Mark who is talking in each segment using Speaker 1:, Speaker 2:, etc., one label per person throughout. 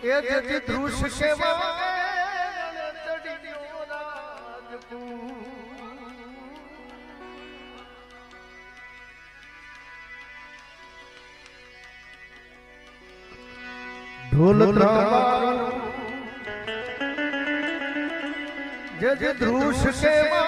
Speaker 1: એ જેથી ધ્રુશ કેવા ઢોલ ત્રાવા જે ધ્રુશ કેવા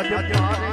Speaker 1: આજે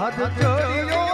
Speaker 1: હાથ જોડ્યો